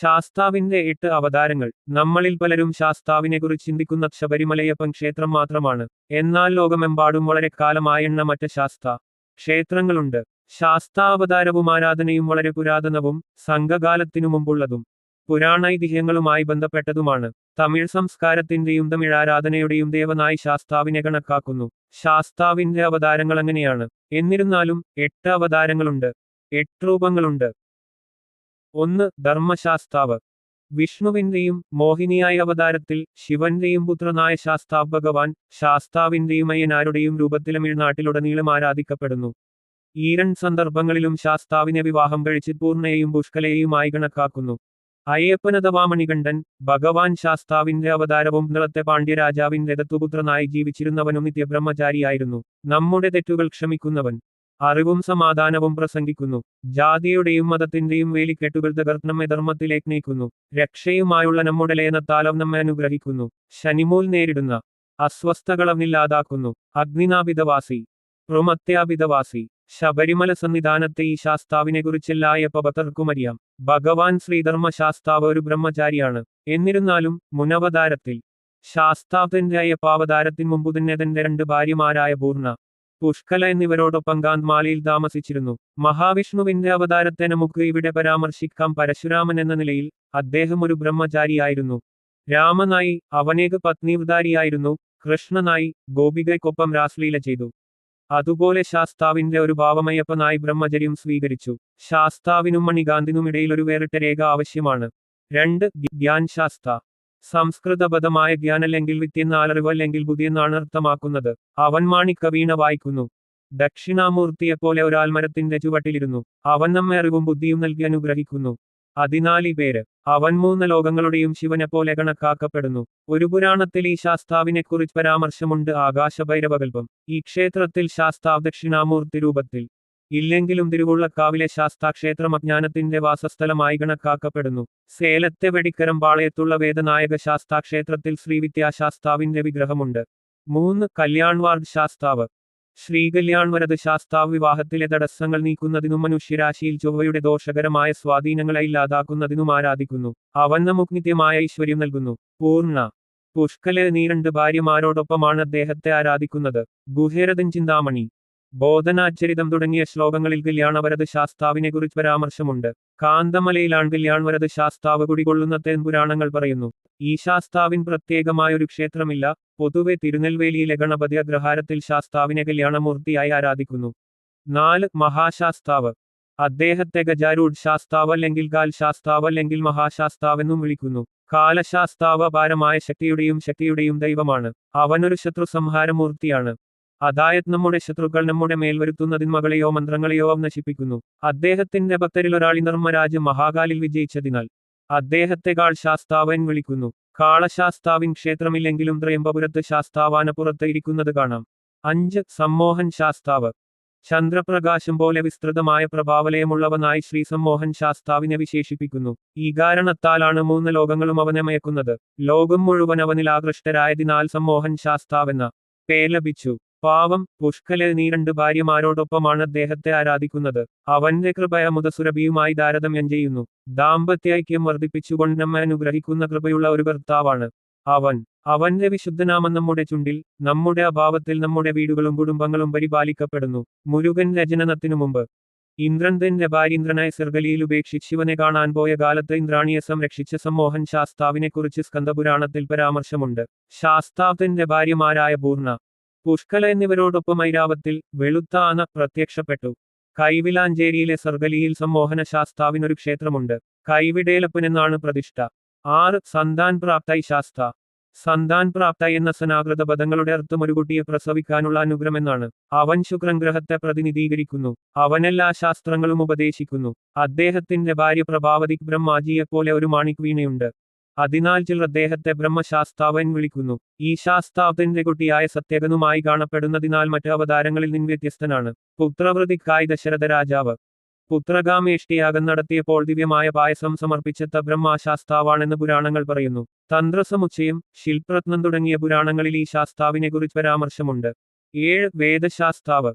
ശാസ്താവിന്റെ എട്ട് അവതാരങ്ങൾ. നമ്മളിൽ പലരും ശാസ്താവിനെക്കുറിച്ച് ചിന്തിക്കുന്ന ശബരിമലയപ്പൻ ക്ഷേത്രം മാത്രമാണ്. എന്നാൽ ലോകമെമ്പാടും വളരെ കാലമായെണ്ണ മറ്റ് ശാസ്ത ക്ഷേത്രങ്ങളുണ്ട്. ശാസ്താവതാരവും ആരാധനയും വളരെ പുരാതനവും സംഘകാലത്തിനു മുമ്പുള്ളതും പുരാണൈതിഹ്യങ്ങളുമായി ബന്ധപ്പെട്ടതുമാണ്. തമിഴ് സംസ്കാരത്തിന്റെയും തമിഴ് ആരാധനയുടെയും ദേവനായി ശാസ്താവിനെ കണക്കാക്കുന്നു. ശാസ്താവിന്റെ അവതാരങ്ങൾ അങ്ങനെയാണ്. എന്നിരുന്നാലും എട്ട് അവതാരങ്ങളുണ്ട്. എട്ട് രൂപങ്ങളുണ്ട്. ഒന്ന് ധർമ്മശാസ്താവ്. വിഷ്ണുവിന്റെയും മോഹിനിയായ അവതാരത്തിൽ ശിവന്റെയും പുത്രനായ ശാസ്താവ് ഭഗവാൻ ശാസ്താവിന്റെയും അയ്യനാരുടെയും രൂപത്തിൽ തമിഴ്നാട്ടിലുടനീളം ആരാധിക്കപ്പെടുന്നു. ഈരൺ സന്ദർഭങ്ങളിലും ശാസ്താവിനെ വിവാഹം കഴിച്ച് പൂർണയെയും പുഷ്കലയെയുമായി കണക്കാക്കുന്നു. അയ്യപ്പനതവാമണികണ്ഠൻ ഭഗവാൻ ശാസ്താവിന്റെ അവതാരവും നിളത്തെ പാണ്ഡ്യരാജാവിന്റെ ദത്തുപുത്രനായി ജീവിച്ചിരുന്നവനും നിത്യബ്രഹ്മചാരിയായിരുന്നു. നമ്മുടെ തെറ്റുകൾ ക്ഷമിക്കുന്നവൻ. അറിവും സമാധാനവും പ്രസംഗിക്കുന്നു. ജാതിയുടെയും മതത്തിന്റെയും വേലിക്കെട്ടുകൾ തകർന്നമ്മെ ധർമ്മത്തിലേക്ക് നീക്കുന്നു. രക്ഷയുമായുള്ള നമ്മുടെ ലയനത്താലം നമ്മെ അനുഗ്രഹിക്കുന്നു. ശനിമൂൽ നേരിടുന്ന അസ്വസ്ഥകളമില്ലാതാക്കുന്നു അഗ്നിനാഭിതവാസി പ്രമത്യാഭിതവാസി ശബരിമല സന്നിധാനത്തെ ഈ ശാസ്താവിനെക്കുറിച്ചെല്ലായപ്പ ഭക്തർക്കുമറിയാം ഭഗവാൻ ശ്രീധർമ്മ ശാസ്താവ് ഒരു ബ്രഹ്മചാരിയാണ്. എന്നിരുന്നാലും മുനവതാരത്തിൽ ശാസ്താവ് തന്റെ അയ്യപ്പാവതാരത്തിന് മുമ്പ് തന്നെ തന്റെ രണ്ട് ഭാര്യമാരായ പൂർണ പുഷ്കല എന്നിവരോടൊപ്പം ഗാന്ധ്മാലിയിൽ താമസിച്ചിരുന്നു. മഹാവിഷ്ണുവിന്റെ അവതാരത്തെ നമുക്ക് ഇവിടെ പരാമർശിക്കാം. പരശുരാമൻ എന്ന നിലയിൽ അദ്ദേഹം ഒരു ബ്രഹ്മചാരിയായിരുന്നു. രാമനായി അവനേക പത്നിവതാരിയായിരുന്നു കൃഷ്ണനായി ഗോപികയ്ക്കൊപ്പം രാസ്ലീല ചെയ്തു. അതുപോലെ ശാസ്താവിന്റെ ഒരു ഭാവമയ്യപ്പനായി ബ്രഹ്മചര്യം സ്വീകരിച്ചു. ശാസ്താവിനും മണികാന്തിനും ഇടയിൽ ഒരു വേറിട്ട രേഖ ആവശ്യമാണ്. രണ്ട് ഗ്യാൻ ശാസ്ത. സംസ്കൃതപദമായ ജ്ഞാനല്ലെങ്കിൽ വിദ്യെന്നാലറിവ് അല്ലെങ്കിൽ ബുദ്ധി എന്നാണ് അർത്ഥമാക്കുന്നത്. അവൻ മാണിക്ക വീണ വായിക്കുന്നു. ദക്ഷിണാമൂർത്തിയെപ്പോലെ ഒരാൽമരത്തിന്റെ ചുവട്ടിലിരുന്നു. അവൻ നമ്മെ അറിവും ബുദ്ധിയും നൽകി അനുഗ്രഹിക്കുന്നു. അതിനാൽ ഈ പേര് അവൻ മൂന്ന് ലോകങ്ങളുടെയും പോലെ കണക്കാക്കപ്പെടുന്നു. ഒരു പുരാണത്തിൽ ഈ ശാസ്താവിനെക്കുറിച്ച് പരാമർശമുണ്ട് ആകാശഭൈരവകൽപ്പം ഈ ക്ഷേത്രത്തിൽ ശാസ്താവ് ദക്ഷിണാമൂർത്തി രൂപത്തിൽ. ഇല്ലെങ്കിലും തിരുവുള്ളക്കാവിലെ ശാസ്താക്ഷേത്രം അജ്ഞാനത്തിന്റെ വാസസ്ഥലമായി കണക്കാക്കപ്പെടുന്നു. സേലത്തെ വെടിക്കരം പാളയത്തുള്ള വേദനായക ശാസ്താക്ഷേത്രത്തിൽ ശ്രീവിദ്യാശാസ്താവിന്റെ വിഗ്രഹമുണ്ട്. മൂന്ന് കല്യാൺവാർഡ് ശാസ്താവ്. ശ്രീകല്യാൺവരത് ശാസ്താവ് വിവാഹത്തിലെ തടസ്സങ്ങൾ നീക്കുന്നതിനും മനുഷ്യരാശിയിൽ ചൊവ്വയുടെ ദോഷകരമായ സ്വാധീനങ്ങളെ ഇല്ലാതാക്കുന്നതിനും ആരാധിക്കുന്നു. അവൻ നമുക്ക് ഐശ്വര്യം നൽകുന്നു. പൂർണ. പുഷ്കലെ നീരണ്ട് ഭാര്യമാരോടൊപ്പമാണ് അദ്ദേഹത്തെ ആരാധിക്കുന്നത്. ഗുഹേരഥൻ ചിന്താമണി. ബോധനാചരിതം തുടങ്ങിയ ശ്ലോകങ്ങളിൽ കല്യാണവരത് ശാസ്താവിനെക്കുറിച്ച് പരാമർശമുണ്ട്. കാന്തമലയിലാണ് കല്യാൺവരത് ശാസ്താവ് കുടികൊള്ളുന്ന തെൻപുരാണങ്ങൾ പറയുന്നു. ഈ ശാസ്താവിൻ പ്രത്യേകമായൊരു ക്ഷേത്രമില്ല. പൊതുവെ തിരുനെൽവേലിയിലെ ഗണപതി അഗ്രഹാരത്തിൽ ശാസ്താവിനെ കല്യാണമൂർത്തിയായി ആരാധിക്കുന്നു. നാല് മഹാശാസ്താവ്. അദ്ദേഹത്തെ ഗജാരൂഢ് ശാസ്താവ് അല്ലെങ്കിൽ കാൽ ശാസ്താവ് അല്ലെങ്കിൽ മഹാശാസ്താവെന്നും വിളിക്കുന്നു. കാലശാസ്താവ് അപാരമായ ശക്തിയുടെയും ശക്തിയുടെയും ദൈവമാണ്. അവനൊരു ശത്രു സംഹാരമൂർത്തിയാണ് അതായത് നമ്മുടെ ശത്രുക്കൾ നമ്മുടെ മേൽ വരുത്തുന്നതിന് മകളെയോ മന്ത്രങ്ങളെയോ നശിപ്പിക്കുന്നു. അദ്ദേഹത്തിന്റെ ഭക്തരിൽ ഒരാൾ ധർമ്മരാജ് മഹാകാലിൽ വിജയിച്ചതിനാൽ അദ്ദേഹത്തെ കാൾ ശാസ്താവൻ വിളിക്കുന്നു. കാളശാസ്താവിൻ ക്ഷേത്രമില്ലെങ്കിലും ത്രയംബപുരത്ത് ശാസ്താവാനപ്പുറത്ത് ഇരിക്കുന്നത് കാണാം. അഞ്ച് സമ്മോഹൻ ശാസ്താവ്. ചന്ദ്രപ്രകാശം പോലെ വിസ്തൃതമായ പ്രഭാവലയമുള്ളവനായി ശ്രീ സമ്മോഹൻ ശാസ്താവിനെ വിശേഷിപ്പിക്കുന്നു. ഈ കാരണത്താലാണ് മൂന്ന് ലോകങ്ങളും അവനെ മയക്കുന്നത്. ലോകം മുഴുവൻ അവനിൽ ആകൃഷ്ടരായതിനാൽ സമ്മോഹൻ ശാസ്താവെന്ന പേര് ലഭിച്ചു. പാവം പുഷ്കലെ നീ രണ്ട് ഭാര്യമാരോടൊപ്പമാണ് അദ്ദേഹത്തെ ആരാധിക്കുന്നത്. അവന്റെ കൃപയ മുതസുരഭിയുമായി താരതമ്യം ചെയ്യുന്നു. ദാമ്പത്യൈക്യം വർദ്ധിപ്പിച്ചുകൊണ്ട് നമ്മെ അനുഗ്രഹിക്കുന്ന കൃപയുള്ള ഒരു ഭർത്താവാണ് അവൻ. അവന്റെ വിശുദ്ധനാമം നമ്മുടെ ചുണ്ടിൽ നമ്മുടെ അഭാവത്തിൽ നമ്മുടെ വീടുകളും കുടുംബങ്ങളും പരിപാലിക്കപ്പെടുന്നു. മുരുകൻ രചനനത്തിനു മുമ്പ്. ഇന്ദ്രൻ തന്റെ ഭാര്യ സർഗലിയിൽ ഉപേക്ഷിച്ച് ശിവനെ കാണാൻ പോയ കാലത്ത് ഇന്ദ്രാണിയെ സംരക്ഷിച്ച സമ്മോഹൻ ശാസ്താവിനെക്കുറിച്ച് സ്കന്ദപുരാണത്തിൽ പരാമർശമുണ്ട്. ശാസ്താവ് തന്റെ ഭാര്യമാരായ പൂർണ. പുഷ്കല എന്നിവരോടൊപ്പം ഐരാവത്തിൽ വെളുത്ത ആന പ്രത്യക്ഷപ്പെട്ടു. കൈവിലാഞ്ചേരിയിലെ സർഗലിയിൽ സമ്മോഹന ശാസ്താവിനൊരു ക്ഷേത്രമുണ്ട്. കൈവിടേലപ്പൻ എന്നാണ് പ്രതിഷ്ഠ. ആറ് സന്താൻ പ്രാപ്തായി ശാസ്ത. സന്താൻ പ്രാപ്ത എന്ന സനാകൃത പദങ്ങളുടെ അർത്ഥം ഒരു കുട്ടിയെ പ്രസവിക്കാനുള്ള അനുഗ്രഹമെന്നാണ്. അവൻ ശുക്രഗ്രഹത്തെ പ്രതിനിധീകരിക്കുന്നു. അവനെല്ലാ ശാസ്ത്രങ്ങളും ഉപദേശിക്കുന്നു. അദ്ദേഹത്തിന്റെ ഭാര്യ പ്രഭാവതി ബ്രഹ്മാജിയെപ്പോലെ ഒരു മാണിക് വീണയുണ്ട് അതിനാൽ ചിലർ അദ്ദേഹത്തെ ബ്രഹ്മശാസ്താവൻ വിളിക്കുന്നു. ഈ ശാസ്താവത്തിന്റെ കുട്ടിയായ സത്യകനുമായി കാണപ്പെടുന്നതിനാൽ മറ്റു അവതാരങ്ങളിൽ നിന്ന് വ്യത്യസ്തനാണ്. പുത്രവൃതിക്കായി ദശരഥ രാജാവ്. പുത്രകാമേഷ്ടിയാഗം നടത്തിയപ്പോൾ ദിവ്യമായ പായസം സമർപ്പിച്ചെത്ത ബ്രഹ്മശാസ്താവാണെന്ന് പുരാണങ്ങൾ പറയുന്നു. തന്ത്രസമുച്ചയം ശിൽപ്രത്നം തുടങ്ങിയ പുരാണങ്ങളിൽ ഈ ശാസ്താവിനെക്കുറിച്ച് പരാമർശമുണ്ട്. ഏഴ് വേദശാസ്താവ്.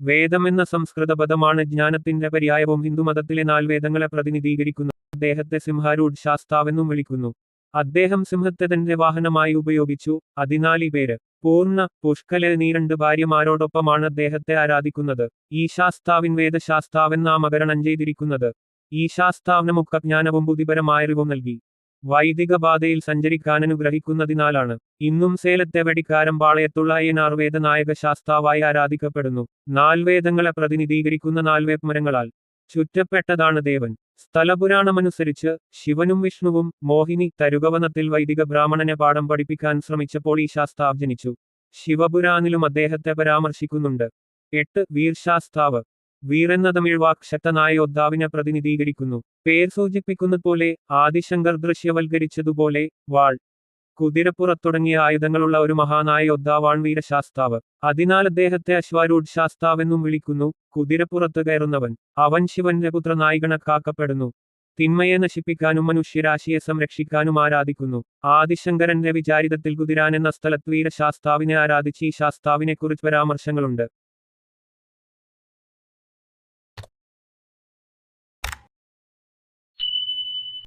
വേദമെന്ന സംസ്കൃത പദമാണ് ജ്ഞാനത്തിന്റെ പര്യായവും ഹിന്ദുമതത്തിലെ നാല് വേദങ്ങളെ പ്രതിനിധീകരിക്കുന്നു. അദ്ദേഹത്തെ സിംഹാരൂഢ് ശാസ്താവെന്നും വിളിക്കുന്നു. അദ്ദേഹം സിംഹത്തെ തന്റെ വാഹനമായി ഉപയോഗിച്ചു. അതിനാലി പേര്. പൂർണ പുഷ്കല എന്നീ രണ്ട് ഭാര്യമാരോടൊപ്പമാണ് അദ്ദേഹത്തെ ആരാധിക്കുന്നത്. ഈ ശാസ്താവിൻ വേദശാസ്താവൻ നാമകരണം ചെയ്തിരിക്കുന്നത്. ഈ ശാസ്താവിന് മുഖജ്ഞാനവും ബുദ്ധിപരമായ അറിവും നൽകി. വൈദിക പാതയിൽ സഞ്ചരിക്കാൻ അനുഗ്രഹിക്കുന്നതിനാലാണ്. ഇന്നും സേലത്തെ വെടിക്കാരം പാളയത്തുള്ള അയ്യനാർവേദ നായക ശാസ്താവായി ആരാധിക്കപ്പെടുന്നു. നാൽവേദങ്ങളെ പ്രതിനിധീകരിക്കുന്ന നാൽവേപ്മരങ്ങളാൽ ചുറ്റപ്പെട്ടതാണ് ദേവൻ. സ്ഥലപുരാണമനുസരിച്ച് ശിവനും വിഷ്ണുവും മോഹിനി തരുകവനത്തിൽ വൈദിക ബ്രാഹ്മണനെ പാഠം പഠിപ്പിക്കാൻ ശ്രമിച്ചപ്പോൾ ഈ ശാസ്താവ് ജനിച്ചു ശിവപുരാണിലും അദ്ദേഹത്തെ പരാമർശിക്കുന്നുണ്ട്. എട്ട് വീർശാസ്താവ്. വീർ എന്ന തമിഴ് വാക്ക് ശക്തനായ യോദ്ധാവിനെ പ്രതിനിധീകരിക്കുന്നു. പേർ സൂചിപ്പിക്കുന്നത് പോലെ ആദിശങ്കർ ദൃശ്യവൽക്കരിച്ചതുപോലെ വാൾ. കുതിരപ്പുറത്ത് തുടങ്ങിയ ആയുധങ്ങളുള്ള ഒരു മഹാനായ യോദ്ധാവാൻ വീരശാസ്താവ്. അതിനാൽ അദ്ദേഹത്തെ അശ്വാരൂഢ് ശാസ്താവെന്നും വിളിക്കുന്നു കുതിരപ്പുറത്ത് കയറുന്നവൻ. അവൻ ശിവന്റെ പുത്രനായി കണക്കാക്കപ്പെടുന്നു തിന്മയെ നശിപ്പിക്കാനും മനുഷ്യരാശിയെ സംരക്ഷിക്കാനും ആരാധിക്കുന്നു. ആദിശങ്കരന്റെ വിചാരിതത്തിൽ കുതിരാൻ എന്ന സ്ഥലത്ത് വീരശാസ്താവിനെ ആരാധിച്ച് ഈ ശാസ്താവിനെക്കുറിച്ച് പരാമർശങ്ങളുണ്ട്.